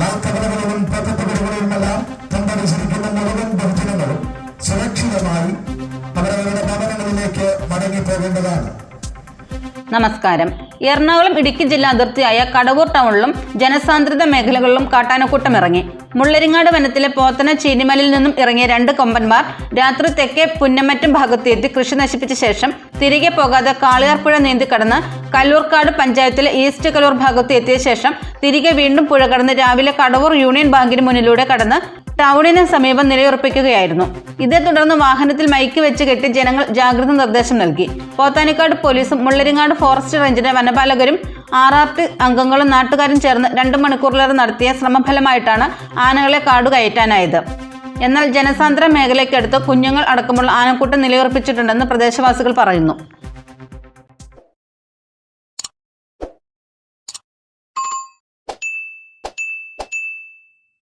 വീടുകളിലും പക്കത്തുകളിലുമെല്ലാം തമ്പടിച്ചിരിക്കുന്ന മുഴുവൻ ബഹുജനങ്ങളും സുരക്ഷിതമായി അവരവരുടെ ഭവനങ്ങളിലേക്ക് മടങ്ങിപ്പോകേണ്ടതാണ്. നമസ്കാരം. എറണാകുളം ഇടുക്കി ജില്ലാ അതിർത്തിയായ കടവൂർ ടൗണിലും ജനസാന്ദ്രത മേഖലകളിലും കാട്ടാനക്കൂട്ടം ഇറങ്ങി. മുള്ളരിങ്ങാട് വനത്തിലെ പോത്തന ചീനിമലിൽ നിന്നും ഇറങ്ങിയ രണ്ട് കൊമ്പന്മാർ രാത്രി തെക്കേ പുന്നമറ്റം ഭാഗത്തെത്തി കൃഷി നശിപ്പിച്ച ശേഷം തിരികെ പോകാതെ കാളിയാർപ്പുഴ നീന്തി കടന്ന് കല്ലൂർക്കാട് പഞ്ചായത്തിലെ ഈസ്റ്റ് കലൂർ ഭാഗത്ത് എത്തിയ ശേഷം തിരികെ വീണ്ടും പുഴ കടന്ന് രാവിലെ കടവൂർ യൂണിയൻ ബാങ്കിന് മുന്നിലൂടെ കടന്ന് ടൗണിന് സമീപം നിലയുറപ്പിക്കുകയായിരുന്നു. ഇതേ തുടർന്ന് വാഹനത്തിൽ മൈക്ക് വെച്ച് കെട്ടി ജനങ്ങൾ ജാഗ്രത നിർദ്ദേശം നൽകി. പോത്താനിക്കാട് പോലീസും മുള്ളരിങ്ങാട് ഫോറസ്റ്റ് റേഞ്ചിന്റെ വനപാലകരും ടി അംഗങ്ങളും നാട്ടുകാരും ചേർന്ന് രണ്ട് മണിക്കൂറിലേറെ നടത്തിയ ശ്രമഫലമായിട്ടാണ് ആനകളെ കാട് കയറ്റാനായത്. എന്നാൽ ജനസാന്ദ്ര മേഖലയ്ക്കടുത്ത് കുഞ്ഞുങ്ങൾ അടക്കമുള്ള ആനക്കൂട്ടം നിലയുറപ്പിച്ചിട്ടുണ്ടെന്ന് പ്രദേശവാസികൾ പറയുന്നു.